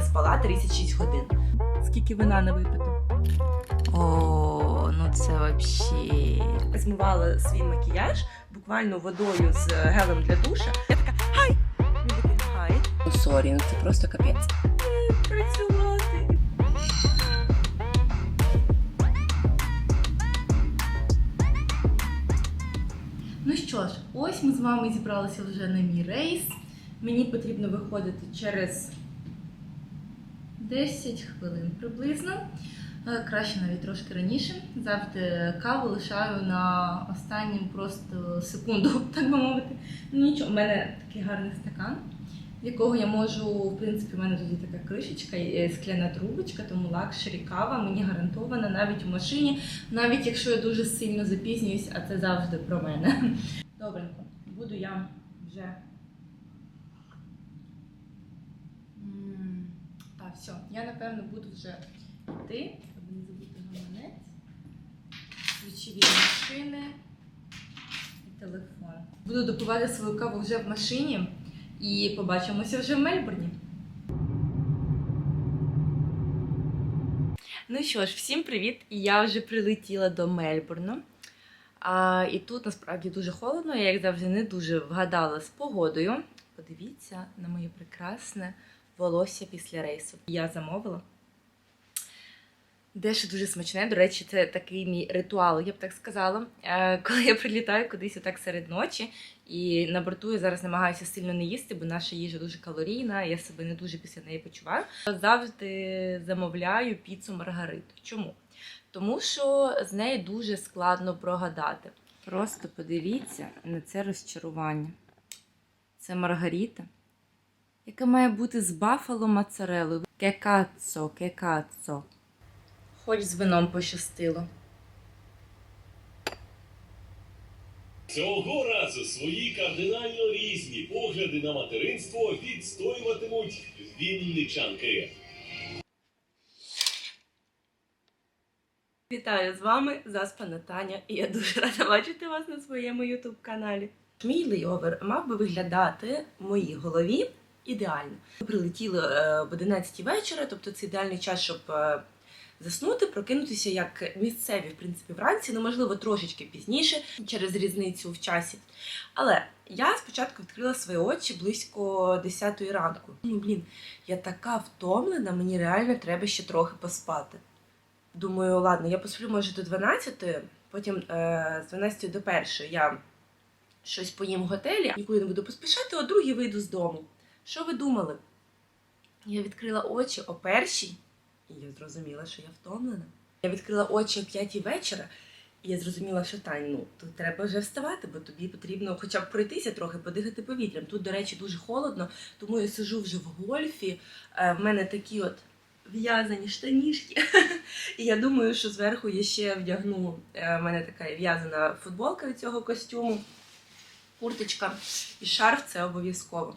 не спала 36 годин. Скільки вина не випито? О, ну це вообще. Змивала свій макіяж буквально водою з гелем для душа. Я така хай! Він такий хай. Ну сорі, ну це просто капець. Працювати. Ну що ж, ось ми з вами зібралися вже на мій рейс. Мені потрібно виходити через 10 хвилин приблизно. Е, Краще навіть трошки раніше. Завжди каву лишаю на останню просто секунду, так би мовити. Ну нічого, у мене такий гарний стакан, в якого я можу, в принципі, в мене тут така кришечка, є скляна трубочка, тому лакшері кава мені гарантована навіть у машині, навіть якщо я дуже сильно запізнююсь, а це завжди про мене. Добренько, буду я вже. Так, все, я напевно буду вже йти, аби не забути гаманець, ключі від машини і телефон. Буду допивати свою каву вже в машині і побачимося вже в Мельбурні. Ну що ж, всім привіт! Я вже прилетіла до Мельбурну. А, і тут насправді дуже холодно, я як завжди не дуже вгадала з погодою. Подивіться на моє прекрасне волосся після рейсу. Я замовила. Дещо дуже смачне. До речі, це такий мій ритуал, я б так сказала. Е, Коли я прилітаю кудись отак серед ночі, і на борту я зараз намагаюся сильно не їсти, бо наша їжа дуже калорійна, я себе не дуже після неї почуваю. Завжди замовляю піцу Маргариту. Чому? Тому що з нею дуже складно прогадати. Просто подивіться на це розчарування. Це Маргарита, яка має бути з бафало моцарелою. Кекацо, кекацо. Хоч з вином пощастило. Цього разу свої кардинально різні погляди на материнство відстоюватимуть вінничанки. Вітаю з вами Заспана Таня, і я дуже рада бачити вас на своєму ютуб каналі. Мій лейовер мав би виглядати в моїй голові ідеально. Ми прилетіли е, в 11 вечора, тобто це ідеальний час, щоб е, заснути, прокинутися як місцеві, в принципі, вранці, ну можливо, трошечки пізніше через різницю в часі. Але я спочатку відкрила свої очі близько 10 ранку. Ну, блін, я така втомлена, мені реально треба ще трохи поспати. Думаю, ладно, я посплю може до 12, потім е, з 12 до 1 я щось поїм в готелі, нікуди не буду поспішати, о другій вийду з дому. Що ви думали? Я відкрила очі о першій, і я зрозуміла, що я втомлена. Я відкрила очі о п'ятій вечора, і я зрозуміла, що Тань, ну тут треба вже вставати, бо тобі потрібно хоча б пройтися трохи, подихати повітрям. Тут, до речі, дуже холодно, тому я сижу вже в гольфі. Е, в мене такі от в'язані штанішки. І я думаю, що зверху я ще вдягну. е, В мене така в'язана футболка від цього костюму, курточка і шарф це обов'язково.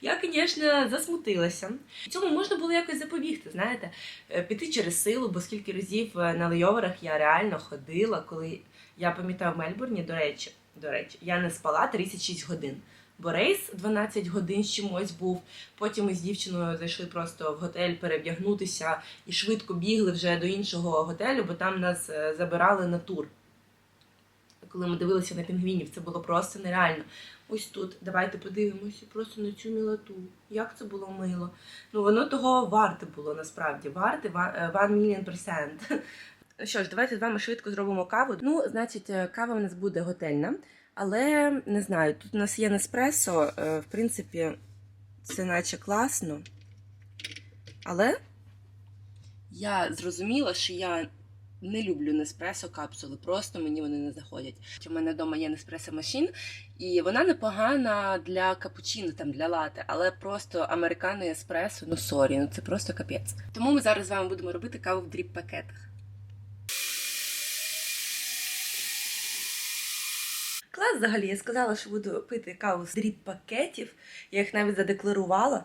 Я, звісно, засмутилася. Цьому можна було якось запобігти, знаєте, Е, піти через силу, бо скільки разів е, на лейоверах я реально ходила, коли я пам'ятаю в Мельбурні, до речі, до речі, я не спала 36 годин. Бо рейс 12 годин з чимось був. Потім ми з дівчиною зайшли просто в готель перевдягнутися і швидко бігли вже до іншого готелю, бо там нас е, забирали на тур. Коли ми дивилися на пінгвінів, це було просто нереально. Ось тут, давайте подивимося просто на цю мілоту. Як це було мило. Ну воно того варте було насправді. Варте е, one million percent. Що ж, давайте з вами швидко зробимо каву. Ну, значить, е, кава у нас буде готельна. Але не знаю, тут у нас є Неспресо, в принципі, це наче класно. Але я зрозуміла, що я не люблю Неспресо капсули, просто мені вони не заходять. У мене вдома є Неспресо машин, і вона непогана для капучино, там для лати, але просто американо еспресо, ну сорі, ну це просто капець. Тому ми зараз з вами будемо робити каву в дріб пакетах. Клас взагалі, я сказала, що буду пити каву з дріб пакетів. Я їх навіть задекларувала.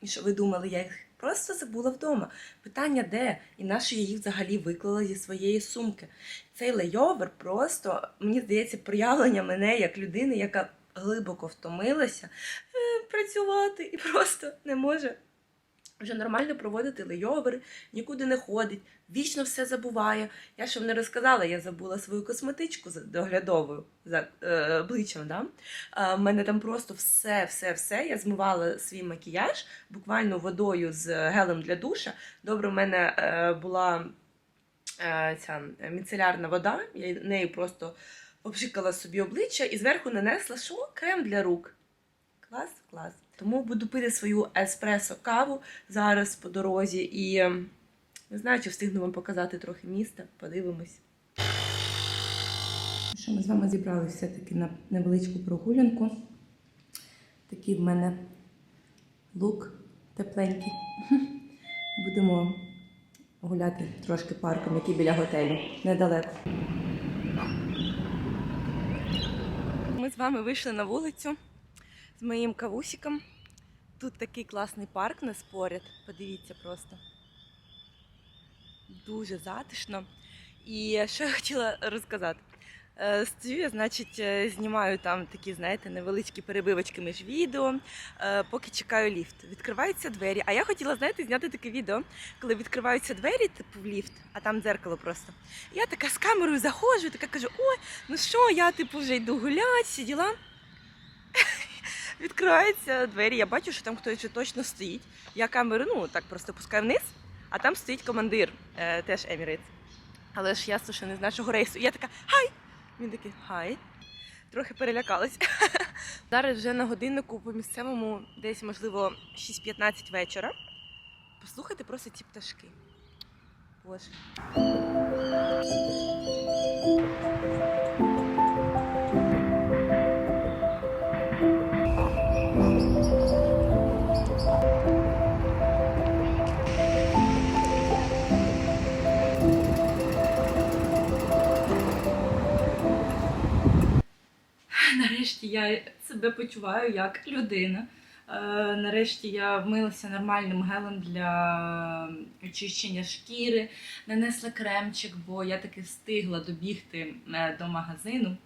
І що ви думали, я їх просто забула вдома. Питання де? І на її взагалі виклала зі своєї сумки. Цей лейовер просто, мені здається, проявлення мене як людини, яка глибоко втомилася е, працювати і просто не може вже нормально проводити лейовери, нікуди не ходить, вічно все забуває. Я вам не розказала, я забула свою косметичку доглядову за е, обличчям. Да? Е, мене там просто все, все, все. Я змивала свій макіяж буквально водою з гелем для душа. Добре, в мене е, була е, ця міцелярна вода, я нею просто обшикала собі обличчя і зверху нанесла що? Крем для рук. Клас, клас. Тому буду пити свою еспресо каву зараз по дорозі і е, не знаю, чи встигну вам показати трохи міста. Подивимось. Що ми з вами зібралися все-таки на невеличку прогулянку. Такий в мене лук тепленький. Будемо гуляти трошки парком, який біля готелю, недалеко. Ми з вами вийшли на вулицю з моїм кавусиком. Тут такий класний парк нас поряд. Подивіться просто. Дуже затишно. І що я хотіла розказати? Е, Стою, я, значить, е, знімаю там такі, знаєте, невеличкі перебивочки між відео, е, поки чекаю ліфт. Відкриваються двері. А я хотіла, знаєте, зняти таке відео, коли відкриваються двері, типу в ліфт, а там дзеркало просто. Я така з камерою заходжу, така кажу: ой, ну що, я типу вже йду гуляти, всі діла. Відкриваються двері, я бачу, що там хтось вже точно стоїть. Я камеру, ну так просто пускаю вниз, а там стоїть командир, е, теж Emirates. Але ж ясно, що не з нашого рейсу. Я така хай! Він такий хай. Трохи перелякалась. Зараз вже на годиннику по місцевому, десь, можливо, 6.15 вечора. Послухайте просто ці пташки. Боже. Я себе почуваю як людина. Е, Нарешті я вмилася нормальним гелем для очищення шкіри, нанесла кремчик, бо я таки встигла добігти е, до магазину.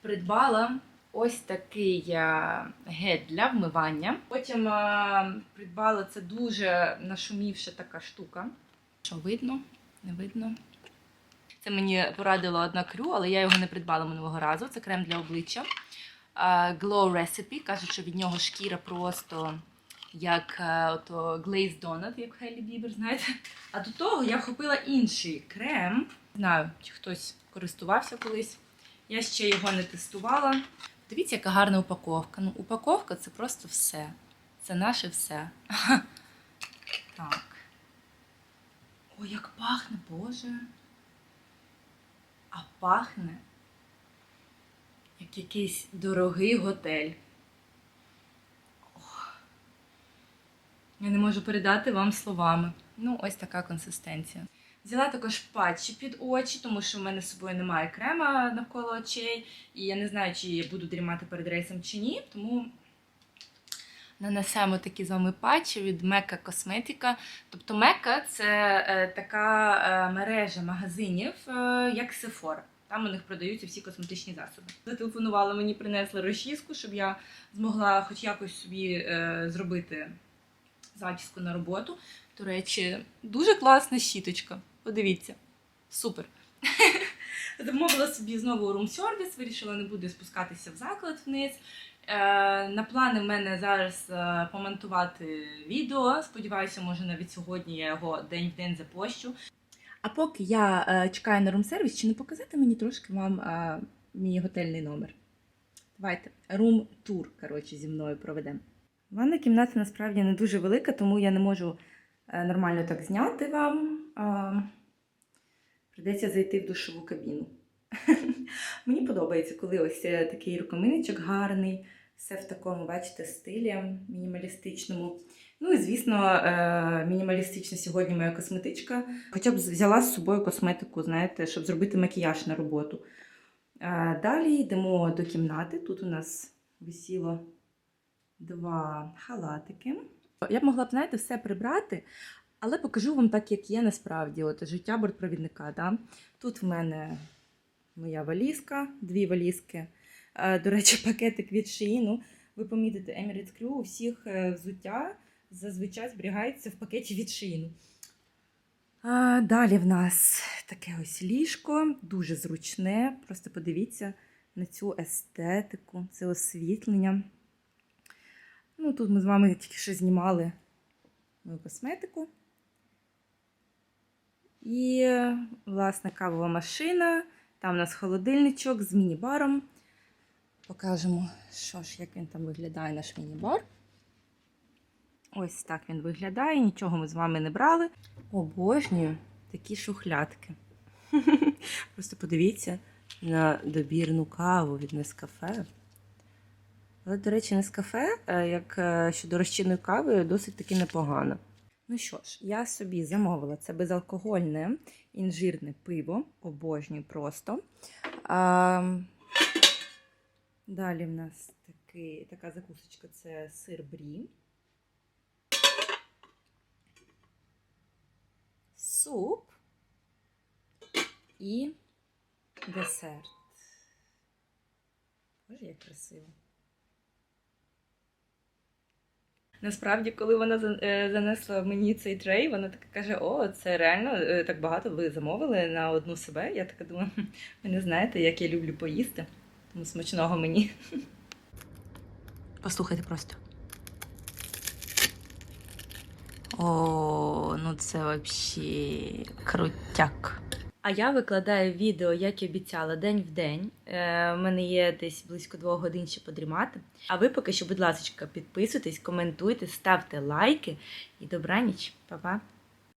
Придбала ось такий е, гель для вмивання. Потім придбала це дуже нашумівша така штука. Що видно? Не видно. Це мені порадила одна крю, але я його не придбала минулого разу. Це крем для обличчя. Glow Recipe. Кажуть, що від нього шкіра просто як е, ото Glazed Donut, як Хелі Бібер, знаєте. А до того я купила інший крем. Не знаю, чи хтось користувався колись. Я ще його не тестувала. Дивіться, яка гарна упаковка. Ну, упаковка це просто все. Це наше все. Так. Ой, як пахне, Боже. Пахне як якийсь дорогий готель. Ох. Я не можу передати вам словами. Ну, ось така консистенція. Взяла також патчі під очі, тому що в мене з собою немає крема навколо очей, і я не знаю, чи буду дрімати перед рейсом чи ні. Тому нанесемо такі з вами патчі від Mecca Cosmetica. Тобто Mecca – це е, така е, мережа магазинів, е, як Sephora. Там у них продаються всі косметичні засоби. Зателефонувала мені, принесла розчіску, щоб я змогла хоч якось собі зробити зачіску на роботу. До речі, дуже класна щіточка. Подивіться. Супер. Замовила собі знову рум-сервіс, вирішила не буде спускатися в заклад вниз. Е, на плани в мене зараз е, помонтувати відео. Сподіваюся, може навіть сьогодні я його день в день запощу. А поки я е, чекаю на рум-сервіс, чи не показати мені трошки вам мій готельний номер? Давайте, рум-тур, коротше, зі мною проведемо. Ванна кімната насправді не дуже велика, тому я не можу нормально так зняти вам. Придеться зайти в душову кабіну. Мені подобається, коли ось е, такий рукомийничок гарний, все в такому, бачите, стилі мінімалістичному. Ну і звісно, е, мінімалістична сьогодні моя косметичка. Хоча б взяла з собою косметику, знаєте, щоб зробити макіяж на роботу. Е, Далі йдемо до кімнати. Тут у нас висіло два халатики. Я б могла б, знаєте, все прибрати, але покажу вам так, як є насправді. От життя бортпровідника. Да? Тут в мене моя валізка, дві валізки. Е, До речі, пакетик від Shein. Ви помітите, Emirates Crew у всіх е, взуття зазвичай зберігається в пакеті від шину. А, далі в нас таке ось ліжко, дуже зручне. Просто подивіться на цю естетику, це освітлення. Ну, тут ми з вами тільки що знімали мою косметику. І, власне, кавова машина. Там у нас холодильничок з міні-баром. Покажемо, що ж, як він там виглядає, наш міні-бар. Ось так він виглядає. Нічого ми з вами не брали. Обожнюю такі шухлядки. Просто подивіться на добірну каву від Нескафе. Але, до речі, Нескафе, як е, щодо розчинної кави, досить таки непогано. Ну що ж, я собі замовила це безалкогольне інжирне пиво. Обожнюю просто. А, далі в нас такий, така закусочка це сир брі. Суп і десерт. Боже, як красиво. Насправді, коли вона е, занесла мені цей трей, вона така каже: О, це реально е, так багато ви замовили на одну себе. Я така думаю, ви не знаєте, як я люблю поїсти. Тому смачного мені. Послухайте просто. О, ну це взагалі крутяк. А я викладаю відео, як і обіцяла, день в день. Е, У мене є десь близько двох годин ще подрімати. А ви поки що, будь ласка, підписуйтесь, коментуйте, ставте лайки і добраніч, Па-па!